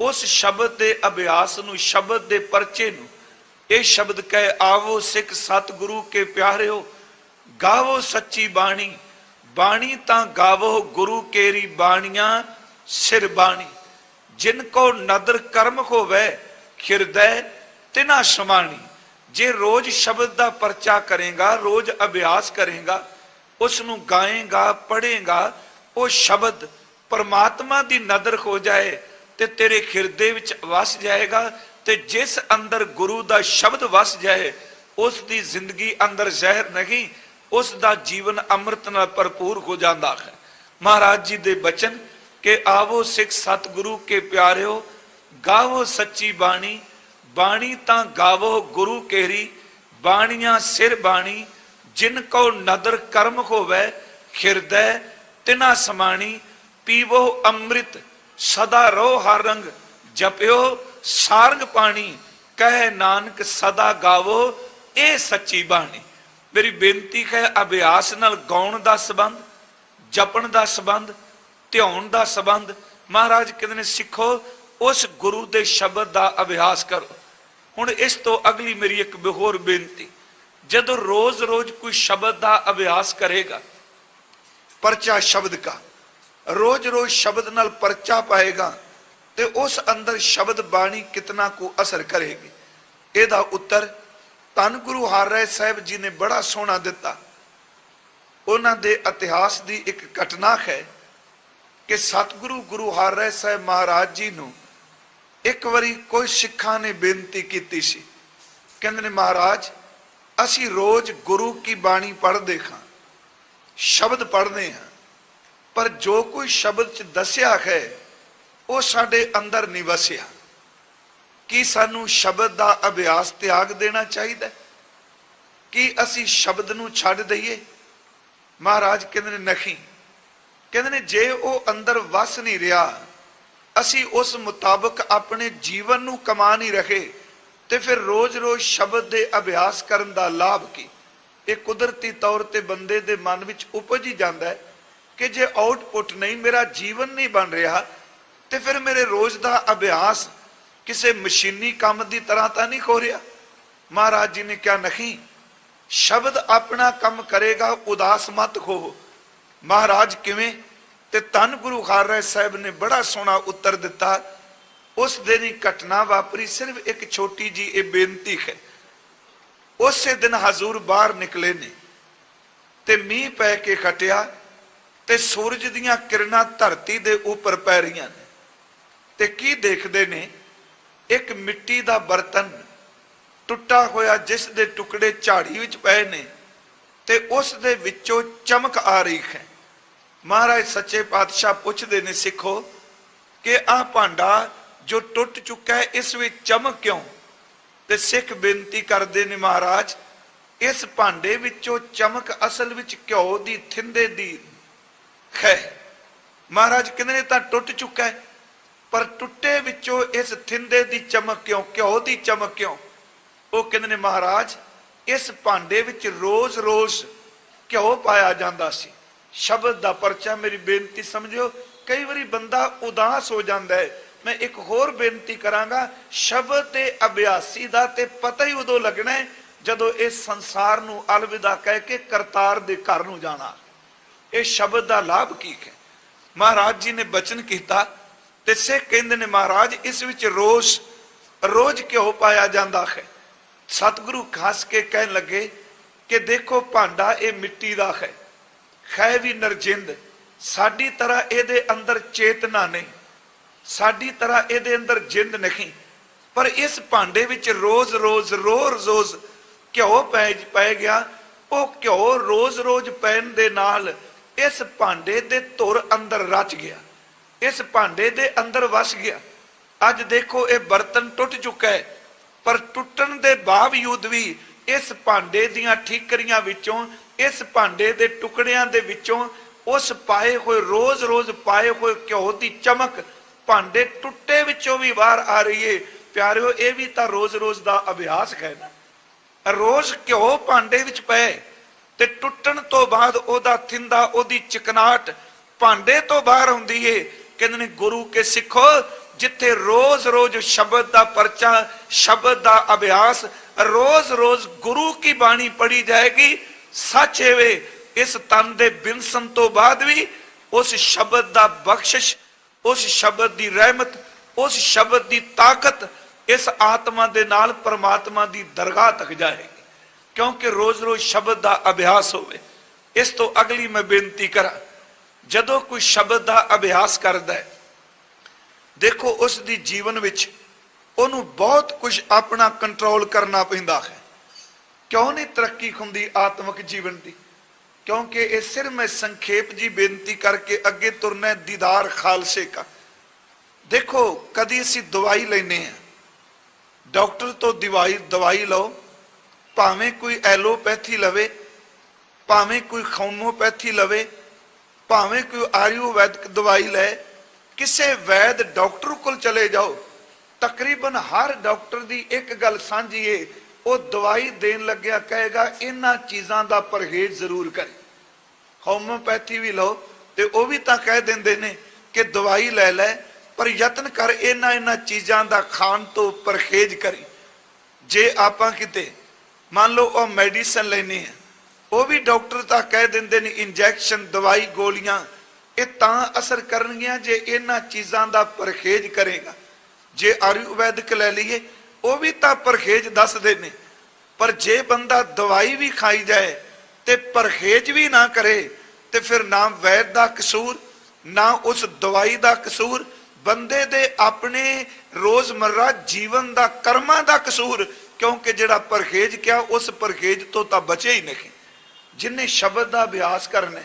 ਉਸ ਸ਼ਬਦ ਦੇ ਅਭਿਆਸ ਨੂੰ, ਸ਼ਬਦ ਦੇ ਪਰਚੇ ਨੂੰ, ਇਹ ਸ਼ਬਦ ਕਹੇ, ਆਵੋ ਸਿੱਖ ਸਤਿਗੁਰੂ ਕੇ ਪਿਆਰਿਓ, ਗਾਵੋ ਸੱਚੀ ਬਾਣੀ ਬਾਣੀ ਤਾਂ ਗਾਵੋ ਗੁਰੂ ਕੇਰੀ ਬਾਣੀਆਂ, ਸਿਰ ਬਾਣੀ। ਜਿਨ ਕੋ ਨਦਰ ਕਰਮ ਹੋਵੇ ਹਿਰਦੈ ਤਿਨਾ ਸਮਾਣੀ। ਜੇ ਰੋਜ਼ ਸ਼ਬਦ ਦਾ ਪਰਚਾ ਕਰੇਗਾ, ਰੋਜ਼ ਅਭਿਆਸ ਕਰੇਗਾ, ਉਸ ਨੂੰ ਗਾਏਗਾ, ਪੜ੍ਹੇਗਾ, ਉਹ ਸ਼ਬਦ ਪਰਮਾਤਮਾ ਦੀ ਨਦਰ ਹੋ ਜਾਏ ਤੇ ਤੇਰੇ ਹਿਰਦੇ ਵਿੱਚ ਵਸ ਜਾਏਗਾ ਤੇ ਜਿਸ ਅੰਦਰ ਗੁਰੂ ਦਾ ਸ਼ਬਦ ਵਸ ਜਾਏ, ਉਸ ਦੀ ਜ਼ਿੰਦਗੀ ਅੰਦਰ ਜ਼ਹਿਰ ਨਹੀਂ, ਉਸ ਦਾ ਜੀਵਨ ਅੰਮ੍ਰਿਤ ਨਾਲ ਭਰਪੂਰ ਹੋ ਜਾਂਦਾ ਹੈ। ਮਹਾਰਾਜ ਜੀ ਦੇ ਬਚਨ, ਕਿ ਆਵੋ ਸਿੱਖ ਸਤਿਗੁਰੂ ਕੇ ਪਿਆਰਿਓ, ਗਾਵੋ ਸੱਚੀ ਬਾਣੀ ਬਾਣੀ ਤਾਂ ਗਾਵੋ ਗੁਰੂ ਕੇਰੀ ਬਾਣੀਆਂ ਸਿਰ ਬਾਣੀ, ਜਿਨ ਕੋ ਨਦਰ ਕਰਮ ਹੋਵੇ, ਹਿਰਦੈ ਤਿਨਾ ਸਮਾਣੀ, ਪੀਵੋ ਅੰਮ੍ਰਿਤ ਸਦਾ ਰੋ ਹਰ ਰੰਗ ਜਪਿਓ, ਸਾਰੰਗ ਪਾਣੀ, ਕਹਿ ਨਾਨਕ ਸਦਾ ਗਾਵੋ, ਇਹ ਸੱਚੀ ਬਾਣੀ। ਮੇਰੀ ਬੇਨਤੀ ਹੈ, ਅਭਿਆਸ ਨਾਲ ਗਾਉਣ ਦਾ ਸਬੰਧ, ਜਪਣ ਦਾ ਸਬੰਧ, ਧਿਆਉਣ ਦਾ ਸਬੰਧ। ਮਹਾਰਾਜ ਕਹਿੰਦੇ ਨੇ, ਸਿੱਖੋ, ਉਸ ਗੁਰੂ ਦੇ ਸ਼ਬਦ ਦਾ ਅਭਿਆਸ ਕਰੋ। ਹੁਣ ਇਸ ਤੋਂ ਅਗਲੀ ਮੇਰੀ ਇੱਕ ਹੋਰ ਬੇਨਤੀ, ਜਦੋਂ ਰੋਜ਼-ਰੋਜ਼ ਕੋਈ ਸ਼ਬਦ ਦਾ ਅਭਿਆਸ ਕਰੇਗਾ, ਪਰਚਾ ਸ਼ਬਦ ਕਾ ਰੋਜ਼-ਰੋਜ਼ ਸ਼ਬਦ ਨਾਲ ਪਰਚਾ ਪਾਏਗਾ ਤੇ ਉਸ ਅੰਦਰ ਸ਼ਬਦ ਬਾਣੀ ਕਿਤਨਾ ਕੋ ਅਸਰ ਕਰੇਗੀ। ਇਹਦਾ ਉੱਤਰ ਧੰਨ ਗੁਰੂ ਹਰਿ ਸਾਹਿਬ ਜੀ ਨੇ ਬੜਾ ਸੋਹਣਾ ਦਿੱਤਾ। ਉਹਨਾਂ ਦੇ ਇਤਿਹਾਸ ਦੀ ਇੱਕ ਘਟਨਾ ਹੈ ਕਿ ਸਤਿਗੁਰੂ ਗੁਰੂ ਹਰਿ ਸਾਹਿਬ ਮਹਾਰਾਜ ਜੀ ਨੂੰ ਇੱਕ ਵਾਰੀ ਕੋਈ ਸਿੱਖਾਂ ਨੇ ਬੇਨਤੀ ਕੀਤੀ ਸੀ। ਕਹਿੰਦੇ ਨੇ, ਮਹਾਰਾਜ, ਅਸੀਂ ਰੋਜ਼ ਗੁਰੂ ਕੀ ਬਾਣੀ ਪੜ੍ਹਦੇ ਹਾਂ, ਸ਼ਬਦ ਪੜ੍ਹਦੇ ਹਾਂ। ਪਰ ਜੋ ਕੋਈ ਸ਼ਬਦ ਚ ਦੱਸਿਆ ਹੈ, ਉਹ ਸਾਡੇ ਅੰਦਰ ਨਹੀਂ ਵਸਿਆ ਕੀ ਸਾਨੂੰ ਸ਼ਬਦ ਦਾ ਅਭਿਆਸ ਤਿਆਗ ਦੇਣਾ ਚਾਹੀਦਾ? ਹੈ? ਕੀ ਅਸੀਂ ਸ਼ਬਦ ਨੂੰ ਛੱਡ ਦਈਏ? ਮਹਾਰਾਜ ਕਹਿੰਦੇ ਨੇ, ਨਹੀਂ। ਕਹਿੰਦੇ ਨੇ, ਜੇ ਉਹ ਅੰਦਰ ਵਸ ਨਹੀਂ ਰਿਹਾ, ਅਸੀਂ ਉਸ ਮੁਤਾਬਕ ਆਪਣੇ ਜੀਵਨ ਨੂੰ ਕਮਾ ਨਹੀਂ ਰਹੇ, ਤੇ ਫਿਰ ਰੋਜ਼-ਰੋਜ਼ ਸ਼ਬਦ ਦੇ ਅਭਿਆਸ ਕਰਨ ਦਾ ਲਾਭ ਕੀ? ਇਹ ਕੁਦਰਤੀ ਤੌਰ ਤੇ ਬੰਦੇ ਦੇ ਮਨ ਵਿੱਚ ਉਪਜ ਹੀ ਜਾਂਦਾ ਹੈ। ਕਿ ਜੇ ਆਊਟਪੁੱਟ ਨਹੀਂ, ਮੇਰਾ ਜੀਵਨ ਨਹੀਂ ਬਣ ਰਿਹਾ, ਤੇ ਫਿਰ ਮੇਰੇ ਰੋਜ਼ ਦਾ ਅਭਿਆਸ ਕਿਸੇ ਮਸ਼ੀਨੀ ਕੰਮ ਦੀ ਤਰ੍ਹਾਂ ਤਾਂ ਨਹੀਂ ਹੋ ਰਿਹਾ? ਮਹਾਰਾਜ ਜੀ ਨੇ ਕਿਹਾ, ਨਹੀਂ, ਸ਼ਬਦ ਆਪਣਾ ਕੰਮ ਕਰੇਗਾ, ਉਦਾਸ ਮਤ ਹੋ ਮਹਾਰਾਜ ਕਿਵੇਂ? ਤੇ ਧੰਨ ਗੁਰੂ ਹਰਿ ਸਾਹਿਬ ਨੇ ਬੜਾ ਸੋਹਣਾ ਉੱਤਰ ਦਿੱਤਾ, ਉਸ ਦਿਨ ਹੀ ਘਟਨਾ ਵਾਪਰੀ, ਸਿਰਫ ਇੱਕ ਛੋਟੀ ਜੀ ਇਹ ਬੇਨਤੀ ਹੈ। ਉਸੇ ਦਿਨ ਹਜ਼ੂਰ ਬਾਹਰ ਨਿਕਲੇ ਨੇ ਤੇ ਮੀਂਹ ਪੈ ਕੇ ਖਟਿਆ ਤੇ ਸੂਰਜ ਦੀਆਂ ਕਿਰਨਾਂ ਧਰਤੀ ਦੇ ਉੱਪਰ ਪੈ ਰਹੀਆਂ ਨੇ। ਤੇ ਕੀ ਦੇਖਦੇ ਨੇ? ਇੱਕ ਮਿੱਟੀ ਦਾ ਬਰਤਨ ਟੁੱਟਾ ਹੋਇਆ ਜਿਸ ਦੇ ਟੁਕੜੇ ਝਾੜੀ ਵਿੱਚ ਪਏ ਨੇ ਤੇ ਉਸ ਦੇ ਵਿੱਚੋਂ ਚਮਕ ਆ ਰਹੀ ਹੈ। ਮਹਾਰਾਜ ਸੱਚੇ ਪਾਤਸ਼ਾਹ ਪੁੱਛਦੇ ਨੇ, ਸਿੱਖੋ, ਕਿ ਆਹ ਭਾਂਡਾ ਜੋ ਟੁੱਟ ਚੁੱਕਾ ਹੈ, ਇਸ ਵਿੱਚ ਚਮਕ ਕਿਉਂ? ਤੇ ਸਿੱਖ ਬੇਨਤੀ ਕਰਦੇ ਨੇ ਮਹਾਰਾਜ, ਇਸ ਭਾਂਡੇ ਵਿੱਚੋਂ ਚਮਕ ਅਸਲ ਵਿੱਚ ਘਿਓ ਦੀ ਥਿੰਦੇ ਦੀ ਹੈ ਮਹਾਰਾਜ ਕਹਿੰਦੇ ਨੇ ਤਾਂ ਟੁੱਟ ਚੁੱਕਾ ਹੈ। ਪਰ ਟੁੱਟੇ ਵਿੱਚੋਂ ਇਸ ਥਿੰਦੇ ਦੀ ਚਮਕ ਕਿਉਂ, ਘਿਓ ਦੀ ਚਮਕ ਕਿਉਂ? ਉਹ ਕਹਿੰਦੇ ਨੇ, ਮਹਾਰਾਜ, ਇਸ ਭਾਂਡੇ ਵਿੱਚ ਰੋਜ਼-ਰੋਜ਼ ਘਿਓ ਪਾਇਆ ਜਾਂਦਾ ਸੀ। ਸ਼ਬਦ ਦਾ ਪਰਚਾ ਮੇਰੀ ਬੇਨਤੀ ਸਮਝਿਓ, ਕਈ ਵਾਰੀ ਬੰਦਾ ਉਦਾਸ ਹੋ ਜਾਂਦਾ ਹੈ। ਮੈਂ ਇੱਕ ਹੋਰ ਬੇਨਤੀ ਕਰਾਂਗਾ, ਸ਼ਬਦ ਤੇ ਅਭਿਆਸੀ ਦਾ ਤੇ ਪਤਾ ਹੀ ਉਦੋਂ ਲੱਗਣਾ ਹੈ ਜਦੋਂ ਇਸ ਸੰਸਾਰ ਨੂੰ ਅਲਵਿਦਾ ਕਹਿ ਕੇ ਕਰਤਾਰ ਦੇ ਘਰ ਨੂੰ ਜਾਣਾ। ਇਹ ਸ਼ਬਦ ਦਾ ਲਾਭ ਕੀ ਹੈ? ਮਹਾਰਾਜ ਜੀ ਨੇ ਬਚਨ ਕੀਤਾ ਤੇ ਸਿੱਖ ਕਹਿੰਦੇ ਨੇ, ਮਹਾਰਾਜ, ਇਸ ਵਿੱਚ ਰੋਸ ਰੋਜ਼ ਕਿਉਂ ਪਾਇਆ ਜਾਂਦਾ ਹੈ। ਸਤਿਗੁਰੂ ਖਾਸ ਕੇ ਕਹਿਣ ਲੱਗੇ ਕਿ ਦੇਖੋ ਭਾਂਡਾ ਇਹ ਮਿੱਟੀ ਦਾ ਹੈ। ਹੈ ਵੀ ਨਰਜਿੰਦ, ਸਾਡੀ ਤਰ੍ਹਾਂ ਇਹਦੇ ਅੰਦਰ ਚੇਤਨਾ ਨਹੀਂ। ਸਾਡੀ ਤਰ੍ਹਾਂ ਇਹਦੇ ਅੰਦਰ ਜਿੰਦ ਨਹੀਂ। ਪਰ ਇਸ ਭਾਂਡੇ ਵਿੱਚ ਰੋਜ਼-ਰੋਜ਼ ਰੋਜ਼-ਰੋਜ਼ ਘਿਓ ਪੈ ਪੈ ਗਿਆ। ਉਹ ਘਿਓ ਰੋਜ਼-ਰੋਜ਼ ਪੈਣ ਦੇ ਨਾਲ ਇਸ ਭਾਂਡੇ ਦੇ ਧੁਰ ਅੰਦਰ ਰਚ ਗਿਆ। ਇਸ ਭਾਂਡੇ ਦੇ ਅੰਦਰ ਵਸ ਗਿਆ। ਅੱਜ ਦੇਖੋ ਇਹ ਬਰਤਨ ਟੁੱਟ ਚੁੱਕਾ ਹੈ। ਪਰ ਟੁੱਟਣ ਦੇ ਬਾਵਜੂਦ ਵੀ ਇਸ ਭਾਂਡੇ ਦੀਆਂ ਠੀਕਰੀਆਂ ਵਿੱਚੋਂ, ਇਸ ਭਾਂਡੇ ਦੇ ਟੁਕੜਿਆਂ ਦੇ ਵਿੱਚੋਂ, ਉਸ ਪਾਏ ਹੋਏ ਰੋਜ਼-ਰੋਜ਼ ਪਾਏ ਹੋਏ ਘਿਓ ਦੀ ਚਮਕ ਭਾਂਡੇ ਟੁੱਟੇ ਵਿੱਚੋਂ ਵੀ ਬਾਹਰ ਆ ਰਹੀ ਏ। ਪਿਆਰਿਓ, ਇਹ ਵੀ ਤਾਂ ਰੋਜ਼-ਰੋਜ਼ ਦਾ ਅਭਿਆਸ ਹੈ ਨਾ। ਰੋਜ਼ ਘਿਓ ਭਾਂਡੇ ਵਿੱਚ ਪਏ। ਤੇ ਟੁੱਟਣ ਤੋਂ ਬਾਅਦ ਉਹਦਾ ਥਿੰਦਾ, ਉਹਦੀ ਚਿਕਨਾਟ ਭਾਂਡੇ ਤੋਂ ਬਾਹਰ ਹੁੰਦੀ ਏ। ਕਹਿੰਦੇ ਨੇ, ਗੁਰੂ ਕੇ ਸਿੱਖੋ, ਜਿੱਥੇ ਰੋਜ਼-ਰੋਜ਼ ਸ਼ਬਦ ਦਾ ਪਰਚਾ, ਸ਼ਬਦ ਦਾ ਅਭਿਆਸ, ਰੋਜ਼-ਰੋਜ਼ ਗੁਰੂ ਕੀ ਬਾਣੀ ਪੜੀ ਜਾਏਗੀ, ਸੱਚ ਏਵੇ ਇਸ ਤਨ ਦੇ ਬਿਨਸਨ ਤੋਂ ਬਾਅਦ ਵੀ ਉਸ ਸ਼ਬਦ ਦਾ ਬਖਸ਼ਿਸ਼, ਉਸ ਸ਼ਬਦ ਦੀ ਰਹਿਮਤ, ਉਸ ਸ਼ਬਦ ਦੀ ਤਾਕਤ, ਇਸ ਆਤਮਾ ਦੇ ਨਾਲ ਪਰਮਾਤਮਾ ਦੀ ਦਰਗਾਹ ਤੱਕ ਜਾਏਗੀ। ਕਿਉਂਕਿ ਰੋਜ਼-ਰੋਜ਼ ਸ਼ਬਦ ਦਾ ਅਭਿਆਸ ਹੋਵੇ, ਇਸ ਤੋਂ ਅਗਲੀ ਮੈਂ ਬੇਨਤੀ ਕਰਾਂ, ਜਦੋਂ ਕੋਈ ਸ਼ਬਦ ਦਾ ਅਭਿਆਸ ਕਰਦਾ ਹੈ, ਦੇਖੋ ਉਸ ਦੀ ਜੀਵਨ ਵਿੱਚ ਉਹਨੂੰ ਬਹੁਤ ਕੁਝ ਆਪਣਾ ਕੰਟਰੋਲ ਕਰਨਾ ਪੈਂਦਾ ਹੈ। ਕਿਉਂ ਨਹੀਂ ਤਰੱਕੀ ਹੁੰਦੀ ਆਤਮਿਕ ਜੀਵਨ ਦੀ? ਕਿਉਂਕਿ ਇਹ ਸਿਰ ਮੈਂ ਸੰਖੇਪ ਜੀ ਬੇਨਤੀ ਕਰਕੇ ਅੱਗੇ ਤੁਰਨਾ ਦੀਦਾਰ ਖਾਲਸੇ ਕਾ। ਦੇਖੋ, ਕਦੀ ਅਸੀਂ ਦਵਾਈ ਲੈਨੇ ਆ ਡਾਕਟਰ ਤੋਂ ਦਵਾਈ ਦਵਾਈ ਲਓ ਭਾਵੇਂ ਕੋਈ ਐਲੋਪੈਥੀ ਲਵੇ, ਭਾਵੇਂ ਕੋਈ ਹੋਮੋਪੈਥੀ ਲਵੇ, ਭਾਵੇਂ ਕੋਈ ਆਯੁਰਵੈਦਿਕ ਦਵਾਈ ਲੈ, ਕਿਸੇ ਵੈਦ ਡਾਕਟਰ ਕੋਲ ਚਲੇ ਜਾਓ, ਤਕਰੀਬਨ ਹਰ ਡਾਕਟਰ ਦੀ ਇੱਕ ਗੱਲ ਸਾਂਝੀ ਏ, ਉਹ ਦਵਾਈ ਦੇਣ ਲੱਗਿਆ ਕਹੇਗਾ, ਇਹਨਾਂ ਚੀਜ਼ਾਂ ਦਾ ਪਰਹੇਜ਼ ਜ਼ਰੂਰ ਕਰੇ। ਹੋਮੋਪੈਥੀ ਵੀ ਲਓ, ਤੇ ਉਹ ਵੀ ਤਾਂ ਕਹਿ ਦਿੰਦੇ ਨੇ ਕਿ ਦਵਾਈ ਲੈ ਲੈ, ਪਰ ਯਤਨ ਕਰ ਇਹਨਾਂ ਇਹਨਾਂ ਚੀਜ਼ਾਂ ਦਾ ਖਾਣ ਤੋਂ ਪਰਹੇਜ਼ ਕਰੀ। ਜੇ ਆਪਾਂ ਕਿਤੇ ਮੰਨ ਲਓ ਉਹ ਮੈਡੀਸਨ ਲੈਣੀ ਹੈ, ਉਹ ਵੀ ਡਾਕਟਰ ਤਾਂ ਕਹਿ ਦਿੰਦੇ ਨੇ ਇੰਜੈਕਸ਼ਨ, ਦਵਾਈ, ਗੋਲੀਆਂ, ਇਹ ਤਾਂ ਅਸਰ ਕਰਨਗੀਆਂ ਜੇ ਇਹਨਾਂ ਚੀਜ਼ਾਂ ਦਾ ਪਰਹੇਜ਼ ਕਰੇਗਾ। ਜੇ ਆਯੁਰਵੈਦਿਕ ਲੈ ਲਈਏ, ਉਹ ਵੀ ਤਾਂ ਪਰਹੇਜ਼ ਦੱਸਦੇ ਨੇ। ਪਰ ਜੇ ਬੰਦਾ ਦਵਾਈ ਵੀ ਖਾਈ ਜਾਏ ਤੇ ਪਰਹੇਜ਼ ਵੀ ਨਾ ਕਰੇ, ਤੇ ਫਿਰ ਨਾ ਵੈਦ ਦਾ ਕਸੂਰ, ਨਾ ਉਸ ਦਵਾਈ ਦਾ ਕਸੂਰ, ਬੰਦੇ ਦੇ ਆਪਣੇ ਰੋਜ਼ਮਰਰਾ ਜੀਵਨ ਦਾ ਕਰਮਾਂ ਦਾ ਕਸੂਰ ਕਿਉਂਕਿ ਜਿਹੜਾ ਪਰਹੇਜ਼ ਕਿਹਾ ਉਸ ਪਰਹੇਜ਼ ਤੋਂ ਤਾਂ ਬਚੇ ਹੀ ਨਹੀਂ। ਜਿਨੇ ਸ਼ਬਦ ਦਾ ਅਭਿਆਸ ਕਰਨਾ,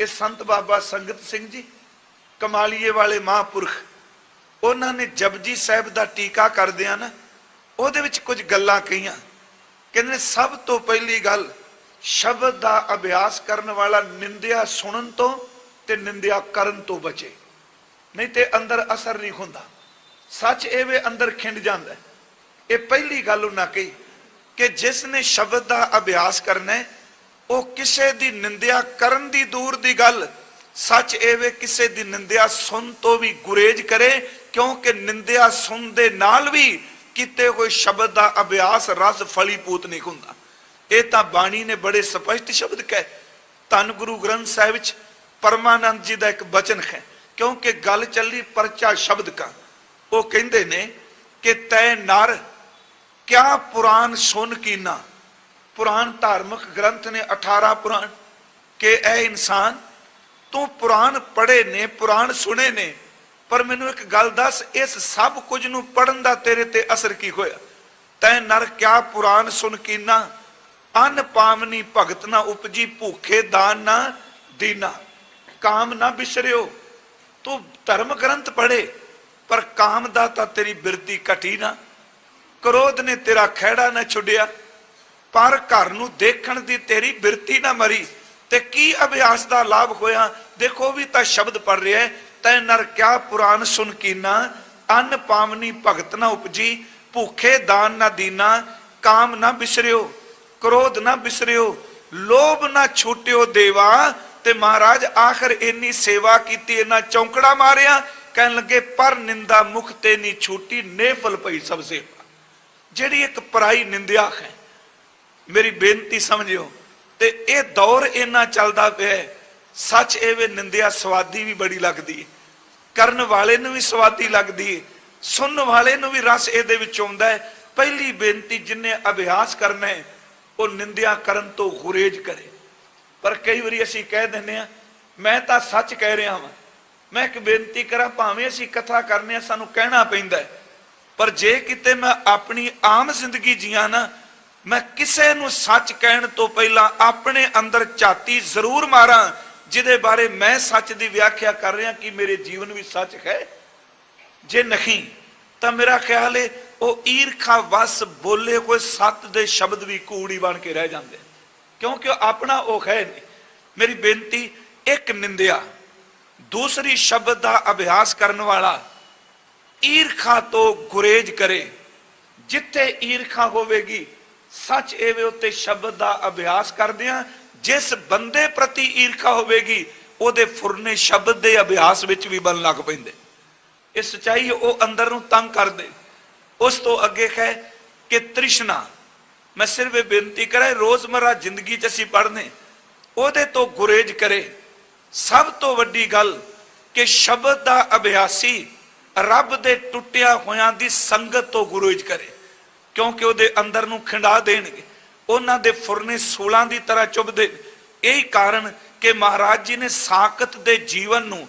ਇਹ ਸੰਤ ਬਾਬਾ ਸੰਗਤ ਸਿੰਘ ਜੀ, ਕਮਾਲੀਏ ਵਾਲੇ ਮਹਾਂਪੁਰਖ, ਉਹਨਾਂ ਨੇ ਜਪਜੀ ਸਾਹਿਬ ਦਾ ਟੀਕਾ ਕਰਦਿਆਂ ਨਾ, ਉਹਦੇ ਵਿੱਚ ਕੁਝ ਗੱਲਾਂ ਕਹੀਆਂ। ਕਹਿੰਦੇ ਨੇ ਸਭ ਤੋਂ ਪਹਿਲੀ ਗੱਲ, ਸ਼ਬਦ ਦਾ ਅਭਿਆਸ ਕਰਨ ਵਾਲਾ ਨਿੰਦਿਆ ਸੁਣਨ ਤੋਂ ਤੇ ਨਿੰਦਿਆ ਕਰਨ ਤੋਂ ਬਚੇ। ਨਹੀਂ ਤੇ ਅੰਦਰ ਅਸਰ ਨਹੀਂ ਹੁੰਦਾ। ਸੱਚ ਇਹ ਵੇ ਅੰਦਰ ਖਿੰਡ ਜਾਂਦਾ ਹੈ। ਇਹ ਪਹਿਲੀ ਗੱਲ ਉਹਨਾਂ ਕਹੀ ਕਿ ਜਿਸ ਨੇ ਸ਼ਬਦ ਦਾ ਅਭਿਆਸ ਕਰਨਾ ਹੈ, ਉਹ ਕਿਸੇ ਦੀ ਨਿੰਦਿਆ ਕਰਨ ਦੀ ਦੂਰ ਦੀ ਗੱਲ। ਸੱਚ ਇਹ ਵੇ ਕਿਸੇ ਦੀ ਨਿੰਦਿਆ ਸੁਣ ਤੋਂ ਵੀ ਗੁਰੇਜ ਕਰੇ, ਕਿਉਂਕਿ ਨਿੰਦਿਆ ਸੁਣ ਦੇ ਨਾਲ ਵੀ ਕੀਤੇ ਹੋਏ ਸ਼ਬਦ ਦਾ ਅਭਿਆਸ ਰਸ ਫਲੀ ਪੂਤ ਨਹੀਂ ਹੁੰਦਾ। ਇਹ ਤਾਂ ਬਾਣੀ ਨੇ ਬੜੇ ਸਪਸ਼ਟ ਸ਼ਬਦ ਕਹੇ। ਧੰਨ ਗੁਰੂ ਗ੍ਰੰਥ ਸਾਹਿਬ ਵਿੱਚ ਪਰਮਾਨੰਦ ਜੀ ਦਾ ਇੱਕ ਬਚਨ ਹੈ, ਕਿਉਂਕਿ ਗੱਲ ਚੱਲੀ ਪਰਚਾ ਸ਼ਬਦ ਕਾ। ਉਹ ਕਹਿੰਦੇ ਨੇ ਕਿ ਤੈ ਨਰ ਕਿਆ ਪੁਰਾਨ ਸੁਨ ਕੀਨਾ ਪੁਰਾਨ ਧਾਰਮਿਕ ਗ੍ਰੰਥ ਨੇ 18 ਪੁਰਾਨ ਕਿ ਇਹ ਇਨਸਾਨ ਤੂੰ ਪੁਰਾਨ ਪੜ੍ਹੇ ਨੇ ਪੁਰਾਨ ਸੁਣੇ ਨੇ, ਪਰ ਮੈਨੂੰ ਇੱਕ ਗੱਲ ਦੱਸ, ਇਸ ਸਭ ਕੁਝ ਨੂੰ ਪੜਨ ਦਾ ਤੇਰੇ ਤੇ ਅਸਰ ਕੀ ਹੋਇਆ? ਤੈ ਨਰ ਕਿਆ ਪੁਰਾਨ ਸੁਨ ਕੀਨਾ ਅਨ ਪਾਵਨੀ ਭਗਤ ਨਾ ਉਪਜੀ ਭੂਖੇ ਦਾਨ ਨਾ ਦੀਨਾ। ਕਾਮ ਨਾ ਬਿਸਰਿਓ। ਤੂੰ ਧਰਮ ਗ੍ਰੰਥ ਪੜ੍ਹੇ, ਪਰ ਕਾਮ ਦਾ ਤਾਂ ਤੇਰੀ ਬਿਰਤੀ ਘਟੀ ਨਾ। ਕ੍ਰੋਧ ਨੇ ਤੇਰਾ ਖਹਿੜਾ ਨਾ ਛੁੱਡਿਆ, ਪਰ ਘਰ ਨੂੰ ਦੇਖਣ ਦੀ ਤੇਰੀ ਬਿਰਤੀ ਨਾ ਮਰੀ। ਤੇ ਕੀ ਅਭਿਆਸ ਦਾ ਲਾਭ ਹੋਇਆ? ਦੇਖੋ ਵੀ ਤਾਂ ਸ਼ਬਦ ਪੜ ਰਿਹਾ ਹੈ, ਤੈ ਨਰ ਕਿਆ ਪੁਰਾਨ ਸੁਨ ਕੀਨਾ? ਅੰਨ ਪਾਵਨੀ ਭਗਤ ਨਾ ਉਪਜੀ, ਭੁੱਖੇ ਦਾਨ ਨਾ ਦੀਨਾ, ਕਾਮ ਨਾ ਬਿਸਰਿਓ, ਕ੍ਰੋਧ ਨਾ ਬਿਸਰਿਓ, ਲੋਭ ਨਾ ਛੁੱਟਿਓ ਦੇਵਾ। ਤੇ ਮਹਾਰਾਜ ਆਖਰ ਇੰਨੀ ਸੇਵਾ ਕੀਤੀ ਇਹਨਾਂ ਚੌਂਕੜਾ ਮਾਰਿਆ, ਕਹਿਣ ਲੱਗੇ, ਪਰ ਨਿੰਦਾ ਮੁਖ ਤੇ ਨਹੀਂ ਛੂਟੀ, ਨੇਫਲ ਪਈ ਸਭ ਸੇਵਾ। ਜਿਹੜੀ ਇੱਕ ਪਰਾਈ ਨਿੰਦਿਆ ਹੈ, ਮੇਰੀ ਬੇਨਤੀ ਸਮਝਿਓ। ਤੇ ਇਹ ਦੌਰ ਇੰਨਾ ਚੱਲਦਾ ਪਿਆ ਸੱਚ ਇਹ ਨਿੰਦਿਆ, ਸਵਾਦੀ ਵੀ ਬੜੀ ਲੱਗਦੀ ਹੈ। ਕਰਨ ਵਾਲੇ ਨੂੰ ਵੀ ਸਵਾਦੀ ਲੱਗਦੀ ਹੈ, ਸੁਣਨ ਵਾਲੇ ਨੂੰ ਵੀ ਰਸ ਇਹਦੇ ਵਿੱਚ ਆਉਂਦਾ ਹੈ। ਪਹਿਲੀ ਬੇਨਤੀ ਜਿਨੇ ਅਭਿਆਸ ਕਰਨਾ ਹੈ, ਉਹ ਨਿੰਦਿਆ ਕਰਨ ਤੋਂ ਗੁਰੇਜ ਕਰੇ। ਪਰ ਕਈ ਵਾਰੀ ਅਸੀਂ ਕਹਿ ਦਿੰਦੇ ਆ ਮੈਂ ਤਾਂ ਸੱਚ ਕਹਿ ਰਿਹਾ ਹਾਂ ਮੈਂ ਇੱਕ ਬੇਨਤੀ ਕਰਾਂ, ਭਾਵੇਂ ਅਸੀਂ ਕਥਾ ਕਰਨੇ ਆ, ਸਾਨੂੰ ਕਹਿਣਾ ਪੈਂਦਾ ਹੈ। ਪਰ ਜੇ ਕਿਤੇ ਮੈਂ ਆਪਣੀ ਆਮ ਜ਼ਿੰਦਗੀ ਜੀਆਂ ਨਾ, ਮੈਂ ਕਿਸੇ ਨੂੰ ਸੱਚ ਕਹਿਣ ਤੋਂ ਪਹਿਲਾਂ ਆਪਣੇ ਅੰਦਰ ਝਾਤੀ ਜ਼ਰੂਰ ਮਾਰਾਂ, ਜਿਹਦੇ ਬਾਰੇ ਮੈਂ ਸੱਚ ਦੀ ਵਿਆਖਿਆ ਕਰ ਰਿਹਾ ਕਿ ਮੇਰੇ ਜੀਵਨ ਵਿੱਚ ਸੱਚ ਹੈ। ਜੇ ਨਹੀਂ, ਤਾਂ ਮੇਰਾ ਖਿਆਲ ਹੈ ਉਹ ਈਰਖਾ ਵਸ ਬੋਲੇ ਹੋਏ ਸੱਤ ਦੇ ਸ਼ਬਦ ਵੀ ਕੂੜੀ ਬਣ ਕੇ ਰਹਿ ਜਾਂਦੇ ਕਿਉਂਕਿ ਉਹ ਆਪਣਾ ਉਹ ਹੈ ਨਹੀਂ। ਮੇਰੀ ਬੇਨਤੀ, ਇੱਕ ਨਿੰਦਿਆ, ਦੂਸਰੀ ਸ਼ਬਦ ਦਾ ਅਭਿਆਸ ਕਰਨ ਵਾਲਾ ਈਰਖਾ ਤੋਂ ਗੁਰੇਜ ਕਰੇ। ਜਿੱਥੇ ਈਰਖਾ ਹੋਵੇਗੀ, ਸੱਚ ਐਵੇਂ ਉੱਤੇ ਸ਼ਬਦ ਦਾ ਅਭਿਆਸ ਕਰਦੇ ਕਰਦਿਆਂ ਜਿਸ ਬੰਦੇ ਪ੍ਰਤੀ ਈਰਖਾ ਹੋਵੇਗੀ, ਉਹਦੇ ਫੁਰਨੇ ਸ਼ਬਦ ਦੇ ਅਭਿਆਸ ਵਿੱਚ ਵੀ ਬਣ ਲੱਗ ਪੈਂਦੇ। ਇਹ ਸਚਾਈ ਉਹ ਅੰਦਰ ਨੂੰ ਤੰਗ ਕਰਦੇ। ਉਸ ਤੋਂ ਅੱਗੇ ਹੈ ਕਿ ਤ੍ਰਿਸ਼ਨਾ, ਮੈਂ ਸਿਰਫ ਇਹ ਬੇਨਤੀ ਕਰਾਂ ਰੋਜ਼ਮਰਾ ਜ਼ਿੰਦਗੀ 'ਚ ਅਸੀਂ ਪੜ੍ਹਨੇ। ਉਹਦੇ ਤੋਂ ਗੁਰੇਜ ਕਰੇ। ਸਭ ਤੋਂ ਵੱਡੀ ਗੱਲ ਕਿ ਸ਼ਬਦ ਦਾ ਅਭਿਆਸੀ ਰੱਬ ਦੇ ਟੁੱਟਿਆ ਹੋਇਆਂ ਦੀ ਸੰਗਤ ਤੋਂ ਗੁਰੇਜ ਕਰੇ, ਕਿਉਂਕਿ ਉਹਦੇ ਅੰਦਰ ਨੂੰ ਖਿੰਡਾ ਦੇਣਗੇ। ਉਹਨਾਂ ਦੇ ਫੁਰਨੇ ਸੂਲਾਂ ਦੀ ਤਰ੍ਹਾਂ ਚੁਭਦੇ ਇਹੀ ਕਾਰਨ ਕਿ ਮਹਾਰਾਜ ਜੀ ਨੇ ਸਾਖਤ ਦੇ ਜੀਵਨ ਨੂੰ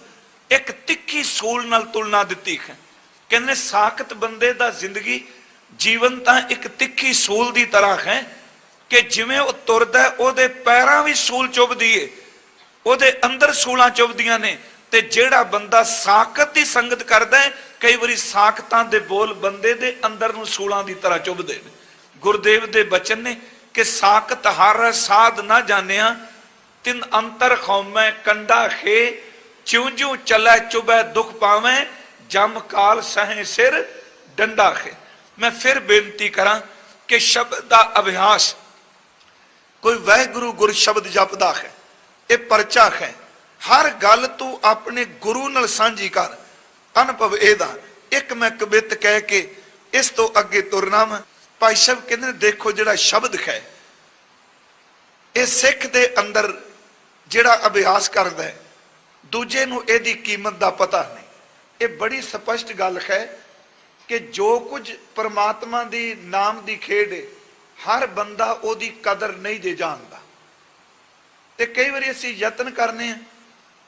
ਇੱਕ ਤਿੱਖੀ ਸੂਲ ਨਾਲ ਤੁਲਨਾ ਦਿੱਤੀ ਹੈ। ਕਹਿੰਦੇ ਸਾਖਤ ਬੰਦੇ ਦਾ ਜ਼ਿੰਦਗੀ ਜੀਵਨ ਤਾਂ ਇੱਕ ਤਿੱਖੀ ਸੂਲ ਦੀ ਤਰ੍ਹਾਂ ਹੈ ਕਿ ਜਿਵੇਂ ਉਹ ਤੁਰਦਾ ਉਹਦੇ ਪੈਰਾਂ ਵੀ ਸੂਲ ਚੁਭਦੀ ਏ, ਉਹਦੇ ਅੰਦਰ ਸੂਲਾਂ ਚੁਭਦੀਆਂ ਨੇ ਤੇ ਜਿਹੜਾ ਬੰਦਾ ਸਾਖਤ ਦੀ ਸੰਗਤ ਕਰਦਾ ਹੈ, ਕਈ ਵਾਰੀ ਸਾਖਤਾਂ ਦੇ ਬੋਲ ਬੰਦੇ ਦੇ ਅੰਦਰ ਨੂੰ ਸੂਲਾਂ ਦੀ ਤਰ੍ਹਾਂ ਚੁਭਦੇ ਨੇ। ਗੁਰਦੇਵ ਦੇ ਬਚਨ ਨੇ ਕਿ ਸਾਖਤ ਹਰ ਸਾਧ ਨਾ ਜਾਣਿਆ, ਤਿੰਨ ਅੰਤਰ ਖੌਮੈ, ਕੰਡਾ ਖੇ ਜਿਉਂ ਜਿਉਂ ਚੱਲੈ ਚੁਬੈ ਦੁਖ ਪਾਵੇਂ, ਜਮ ਕਾਲ ਸਹੇ ਸਿਰ, ਡੰਡਾ ਖੇ। ਮੈਂ ਫਿਰ ਬੇਨਤੀ ਕਰਾਂ ਕਿ ਸ਼ਬਦ ਦਾ ਅਭਿਆਸ, ਕੋਈ ਵਾਹਿਗੁਰੂ ਗੁਰ ਸ਼ਬਦ ਜਪਦਾ ਹੈ ਇਹ ਪਰਚਾ ਹੈ ਹਰ ਗੱਲ ਤੂੰ ਆਪਣੇ ਗੁਰੂ ਨਾਲ ਸਾਂਝੀ ਕਰ। ਅਨੁਭਵ ਇਹਦਾ, ਇੱਕ ਮੈਂ ਕਵਿਤ ਕਹਿ ਕੇ ਇਸ ਤੋਂ ਅੱਗੇ ਤੁਰਨਾ ਮੈਂ ਭਾਈ ਸਾਹਿਬ ਕਹਿੰਦੇ ਨੇ, ਦੇਖੋ ਜਿਹੜਾ ਸ਼ਬਦ ਹੈ, ਇਹ ਸਿੱਖ ਦੇ ਅੰਦਰ ਜਿਹੜਾ ਅਭਿਆਸ ਕਰਦਾ ਹੈ, ਦੂਜੇ ਨੂੰ ਇਹਦੀ ਕੀਮਤ ਦਾ ਪਤਾ ਨਹੀਂ। ਇਹ ਬੜੀ ਸਪਸ਼ਟ ਗੱਲ ਹੈ ਕਿ ਜੋ ਕੁਝ ਪਰਮਾਤਮਾ ਦੀ ਨਾਮ ਦੀ ਖੇਡ ਹੈ, ਹਰ ਬੰਦਾ ਉਹਦੀ ਕਦਰ ਨਹੀਂ ਦੇ ਜਾਣਦਾ। ਤੇ ਕਈ ਵਾਰੀ ਅਸੀਂ ਯਤਨ ਕਰਨੇ ਆ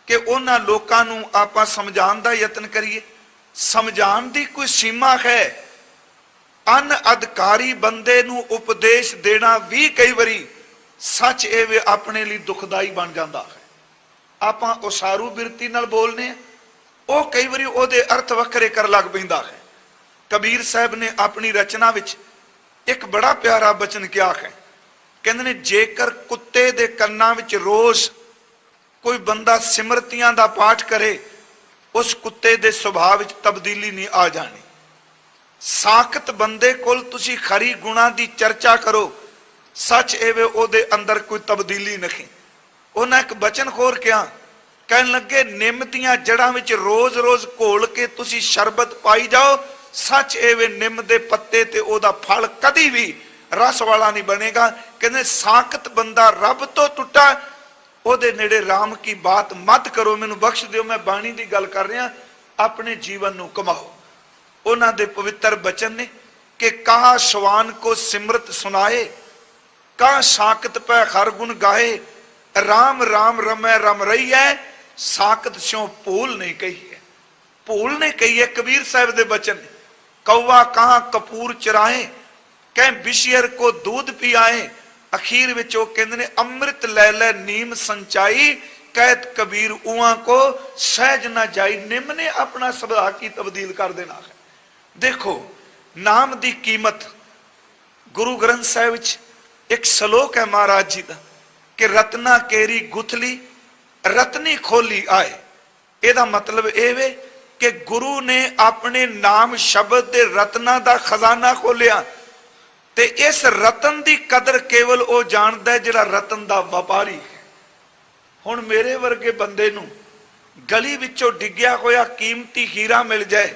ਕਿ ਉਹਨਾਂ ਲੋਕਾਂ ਨੂੰ ਆਪਾਂ ਸਮਝਾਉਣ ਦਾ ਯਤਨ ਕਰੀਏ। ਸਮਝਾਉਣ ਦੀ ਕੋਈ ਸੀਮਾ ਹੈ। ਅਨ ਅਧਿਕਾਰੀ ਬੰਦੇ ਨੂੰ ਉਪਦੇਸ਼ ਦੇਣਾ ਵੀ ਕਈ ਵਾਰੀ ਸੱਚ ਇਹ ਆਪਣੇ ਲਈ ਦੁਖਦਾਈ ਬਣ ਜਾਂਦਾ ਹੈ। ਆਪਾਂ ਉਸਾਰੂ ਬਿਰਤੀ ਨਾਲ ਬੋਲਨੇ ਆ ਉਹ ਕਈ ਵਾਰੀ ਉਹਦੇ ਅਰਥ ਵੱਖਰੇ ਕਰ ਲੱਗ ਪੈਂਦਾ ਹੈ। ਕਬੀਰ ਸਾਹਿਬ ਨੇ ਆਪਣੀ ਰਚਨਾ ਵਿੱਚ ਇੱਕ ਬੜਾ ਪਿਆਰਾ ਬਚਨ ਕਿਹਾ ਹੈ। ਕਹਿੰਦੇ ਨੇ, ਜੇਕਰ ਕੁੱਤੇ ਦੇ ਕੰਨਾਂ ਵਿੱਚ ਰੋਜ਼ ਕੋਈ ਬੰਦਾ ਸਿਮਰਤੀਆਂ ਦਾ ਪਾਠ ਕਰੇ, ਉਸ ਕੁੱਤੇ ਦੇ ਸੁਭਾਅ ਵਿੱਚ ਤਬਦੀਲੀ ਨਹੀਂ ਆ ਜਾਣੀ। ਸਾਖਤ ਬੰਦੇ ਕੋਲ ਤੁਸੀਂ ਖਰੀ ਗੁਣਾ ਦੀ ਚਰਚਾ ਕਰੋ, ਸੱਚ ਇਹ ਉਹਦੇ ਅੰਦਰ ਕੋਈ ਤਬਦੀਲੀ ਨਹੀਂ। ਉਹਨਾਂ ਇੱਕ ਬਚਨ ਖੋਰ ਕਿਹਾ, ਕਹਿਣ ਲੱਗੇ ਨਿੰਮ ਦੀਆਂ ਜੜਾਂ ਵਿੱਚ ਰੋਜ਼-ਰੋਜ਼ ਘੋਲ ਕੇ ਤੁਸੀਂ ਸ਼ਰਬਤ ਪਾਈ ਜਾਓ, ਸੱਚ ਇਹ ਨਿੰਮ ਦੇ ਪੱਤੇ ਤੇ ਉਹਦਾ ਫਲ ਕਦੀ ਵੀ ਰਸ ਵਾਲਾ ਨਹੀਂ ਬਣੇਗਾ। ਕਹਿੰਦੇ, ਸਾਖਤ ਬੰਦਾ ਰੱਬ ਤੋਂ ਟੁੱਟਾ ਉਹਦੇ ਨੇੜੇ RAM ਕੀ ਬਾਤ ਮਤ ਕਰੋ, ਮੈਨੂੰ ਬਖਸ਼ ਦਿਓ, ਮੈਂ ਬਾਣੀ ਦੀ ਗੱਲ ਕਰ ਰਿਹਾ, ਆਪਣੇ ਜੀਵਨ ਨੂੰ ਕਮਾਓ। ਉਹਨਾਂ ਦੇ ਪਵਿੱਤਰ ਬਚਨ ਨੇ ਕਿ ਕਹਾ ਸਵਾਨ ਕੋ ਸਿਮਰਤ ਸੁਨਾਏ ਕਾ ਸਾਖਤ ਪੈ ਹਰ ਗੁਣ ਗਾਏ RAM RAM ਰਮੈ, ਰਮ ਰਹੀ ਹੈ ਸਾਖਤ ਸਿਓ ਭੂਲ ਨਹੀਂ ਕਹੀ ਹੈ ਭੂਲ ਨੇ ਕਹੀ ਹੈ ਕਬੀਰ ਸਾਹਿਬ ਦੇ ਬਚਨ ਨੇ ਕੌਵਾ ਕਹਾ ਕਪੂਰ ਚਰਾਏ ਕਹਿ ਬਿਸ਼ੀਰ ਕੋ ਦੁੱਧ ਪਿਆਏ ਅਖੀਰ ਵਿੱਚ ਉਹ ਕਹਿੰਦੇ ਨੇ, ਅੰਮ੍ਰਿਤ ਲੈ ਲੈ ਨੀਮ ਸੰਚਾਈ ਕਹਿਤ ਕਬੀਰ ਉਹਾਂ ਕੋ, ਸਹਿਜ ਨਾ ਜਾਈ, ਨਿੰਮ ਨੇ ਆਪਣਾ ਸੁਭਾਅ ਕੀ ਤਬਦੀਲ ਕਰ ਦੇਣਾ ਹੈ। ਦੇਖੋ, ਨਾਮ ਦੀ ਕੀਮਤ ਗੁਰੂ ਗ੍ਰੰਥ ਸਾਹਿਬ ਵਿੱਚ ਇੱਕ ਸ਼ਲੋਕ ਹੈ ਮਹਾਰਾਜ ਜੀ ਦਾ, ਕਿ ਰਤਨਾ ਕੇਰੀ ਗੁਥਲੀ, ਰਤਨੀ ਖੋਲੀ ਆਏ। ਇਹਦਾ ਮਤਲਬ ਇਹ ਵੇ ਕਿ ਗੁਰੂ ਨੇ ਆਪਣੇ ਨਾਮ ਸ਼ਬਦ ਦੇ ਰਤਨਾ ਦਾ ਖਜ਼ਾਨਾ ਖੋਲਿਆ। ਤੇ ਇਸ ਰਤਨ ਦੀ ਕਦਰ ਕੇਵਲ ਉਹ ਜਾਣਦਾ ਜਿਹੜਾ ਰਤਨ ਦਾ ਵਪਾਰੀ ਹੁਣ ਮੇਰੇ ਵਰਗੇ ਬੰਦੇ ਨੂੰ ਗਲੀ ਵਿੱਚੋਂ ਡਿੱਗਿਆ ਹੋਇਆ ਕੀਮਤੀ ਹੀਰਾ ਮਿਲ ਜਾਏ,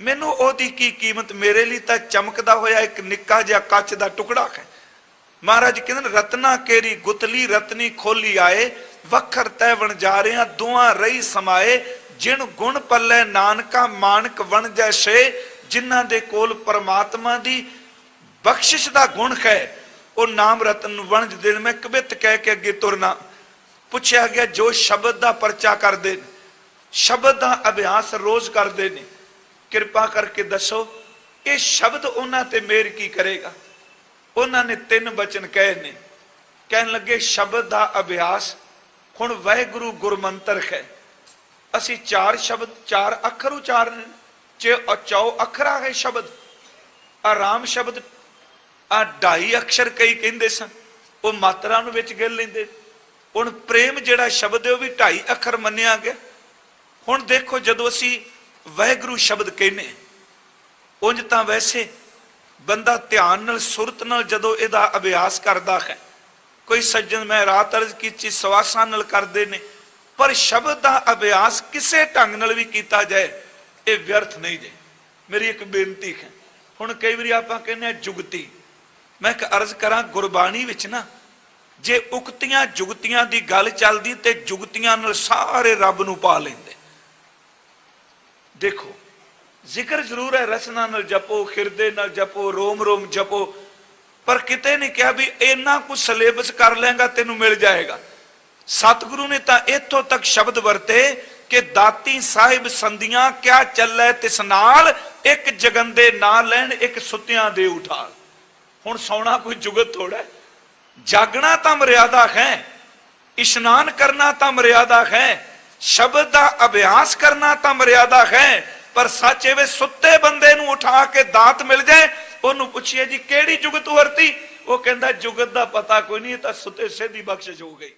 ਮੈਨੂੰ ਉਹਦੀ ਕੀ ਕੀਮਤ? ਮੇਰੇ ਲਈ ਤਾਂ ਚਮਕਦਾ ਹੋਇਆ ਇੱਕ ਨਿੱਕਾ ਜਿਹਾ ਕੱਚ ਦਾ ਟੁਕੜਾ ਹੈ। ਮਹਾਰਾਜ ਕਹਿੰਦੇ ਰਤਨਾ ਕੇਰੀ ਗੁਤਲੀ, ਰਤਨੀ ਖੋਲੀ ਆਏ, ਵਖਰ ਤੈ ਵਣ ਜਾ ਰਿਆਂ ਦੁਆ ਰਹੀ ਸਮਾਏ ਜਿਨ ਗੁਣ ਪੱਲੇ ਨਾਨਕਾ ਮਾਨਕ ਵਣ ਜੈਸੇ ਜਿਨ੍ਹਾਂ ਦੇ ਕੋਲ ਪਰਮਾਤਮਾ ਦੀ ਬਖਸ਼ਿਸ਼ ਦਾ ਗੁਣ ਹੈ। ਉਹ ਨਾਮ ਰਤਨ ਨੂੰ ਵਣਜ ਦੇਣ। ਮੈਂ ਕਵਿਤ ਕਹਿ ਕੇ ਅੱਗੇ ਤੁਰਨਾ। ਪੁੱਛਿਆ ਗਿਆ, ਜੋ ਸ਼ਬਦ ਦਾ ਪਰਚਾ ਕਰਦੇ ਨੇ, ਸ਼ਬਦ ਦਾ ਅਭਿਆਸ ਰੋਜ਼ ਕਰਦੇ ਨੇ, ਕਿਰਪਾ ਕਰਕੇ ਦੱਸੋ, ਇਹ ਸ਼ਬਦ ਉਹਨਾਂ ਤੇ ਮੇਰ ਕੀ ਕਰੇਗਾ? ਉਹਨਾਂ ਨੇ ਤਿੰਨ ਬਚਨ ਕਹੇ ਨੇ। ਕਹਿਣ ਲੱਗੇ, ਸ਼ਬਦ ਦਾ ਅਭਿਆਸ ਹੁਣ ਵਾਹਿਗੁਰੂ ਗੁਰਮੰਤਰ ਹੈ। ਅਸੀਂ ਚਾਰ ਸ਼ਬਦ, ਚਾਰ ਅੱਖਰ ਉਚਾਰਨੇ, ਚ ਚੌ ਅੱਖਰਾਂ ਹੈ ਸ਼ਬਦ। ਆਰਾਮ ਸ਼ਬਦ ਆ ਢਾਈ ਅਕਸ਼ਰ ਕਈ ਕਹਿੰਦੇ ਸਨ। ਉਹ ਮਾਤਰਾ ਨੂੰ ਵਿੱਚ ਗਿਣ ਲੈਂਦੇ। ਹੁਣ ਪ੍ਰੇਮ ਜਿਹੜਾ ਸ਼ਬਦ ਹੈ ਉਹ ਵੀ ਢਾਈ ਅੱਖਰ ਮੰਨਿਆ ਗਿਆ। ਹੁਣ ਦੇਖੋ ਜਦੋਂ ਅਸੀਂ ਵਹਿਗੁਰੂ ਸ਼ਬਦ ਕਹਿੰਨੇ ਉਂਝ ਤਾਂ ਵੈਸੇ ਬੰਦਾ ਧਿਆਨ ਨਾਲ, ਸੁਰਤ ਨਾਲ ਜਦੋਂ ਇਹਦਾ ਅਭਿਆਸ ਕਰਦਾ ਹੈ, ਕੋਈ ਸੱਜਣ ਮੈਂ ਰਾਤ ਅਰਜ਼ ਕੀਤੀ, ਸਵਾਸਾਂ ਨਾਲ ਕਰਦੇ ਨੇ, ਪਰ ਸ਼ਬਦ ਦਾ ਅਭਿਆਸ ਕਿਸੇ ਢੰਗ ਨਾਲ ਵੀ ਕੀਤਾ ਜਾਏ, ਇਹ ਵਿਅਰਥ ਨਹੀਂ ਜੇ। ਮੇਰੀ ਇੱਕ ਬੇਨਤੀ ਹੈ। ਹੁਣ ਕਈ ਵਾਰੀ ਆਪਾਂ ਕਹਿੰਦੇ ਆ ਜੁਗਤੀ। ਮੈਂ ਇੱਕ ਅਰਜ਼ ਕਰਾਂ, ਗੁਰਬਾਣੀ ਵਿੱਚ ਨਾ, ਜੇ ਉਕਤੀਆਂ ਜੁਗਤੀਆਂ ਦੀ ਗੱਲ ਚੱਲਦੀ ਤੇ ਜੁਗਤੀਆਂ ਨਾਲ ਸਾਰੇ ਰੱਬ ਨੂੰ ਪਾ ਲੈਂਦੇ। ਦੇਖੋ, ਜ਼ਿਕਰ ਜ਼ਰੂਰ ਹੈ, ਰਸਨਾ ਨਾਲ ਜਪੋ, ਖਿਰਦੇ ਨਾਲ ਜਪੋ, ਰੋਮ ਰੋਮ ਜਪੋ, ਪਰ ਕਿਤੇ ਨਹੀਂ ਕਿਹਾ ਵੀ ਇੰਨਾ ਕੁ ਸਿਲੇਬਸ ਕਰ ਲੇਗਾ ਤੈਨੂੰ ਮਿਲ ਜਾਏਗਾ। ਸਤਿਗੁਰੂ ਨੇ ਤਾਂ ਇੱਥੋਂ ਤੱਕ ਸ਼ਬਦ ਵਰਤੇ ਕਿ ਦਾਤੀ ਸਾਹਿਬ ਸੰਧੀਆਂ, ਕਿਆ ਚੱਲੇ ਤਿਸ ਨਾਲ, ਇੱਕ ਜਗੰਦੇ ਨਾ ਲੈਣ, ਇੱਕ ਸੁੱਤਿਆਂ ਦੇ ਉਠਾਲ। ਹੁਣ ਸੌਣਾ ਕੋਈ ਜੁਗਤ ਥੋੜਾ ਜਾਗਣਾ ਤਾਂ ਮਰਿਆਦਾ ਹੈ, ਇਸ਼ਨਾਨ ਕਰਨਾ ਤਾਂ ਮਰਿਆਦਾ ਹੈ, ਸ਼ਬਦ ਦਾ ਅਭਿਆਸ ਕਰਨਾ ਤਾਂ ਮਰਿਆਦਾ ਹੈ, ਪਰ ਸੱਚ ਇਹ ਸੁੱਤੇ ਬੰਦੇ ਨੂੰ ਉਠਾ ਕੇ ਦਾਤ ਮਿਲ ਜਾਏ, ਉਹਨੂੰ ਪੁੱਛੀਏ ਜੀ ਕਿਹੜੀ ਜੁਗਤ ਵਰਤੀ? ਉਹ ਕਹਿੰਦਾ ਜੁਗਤ ਦਾ ਪਤਾ ਕੋਈ ਨਹੀਂ, ਇਹ ਤਾਂ ਸੁੱਤੇ ਸਿੱਧੀ ਬਖਸ਼ਿਸ਼ ਹੋ ਗਈ।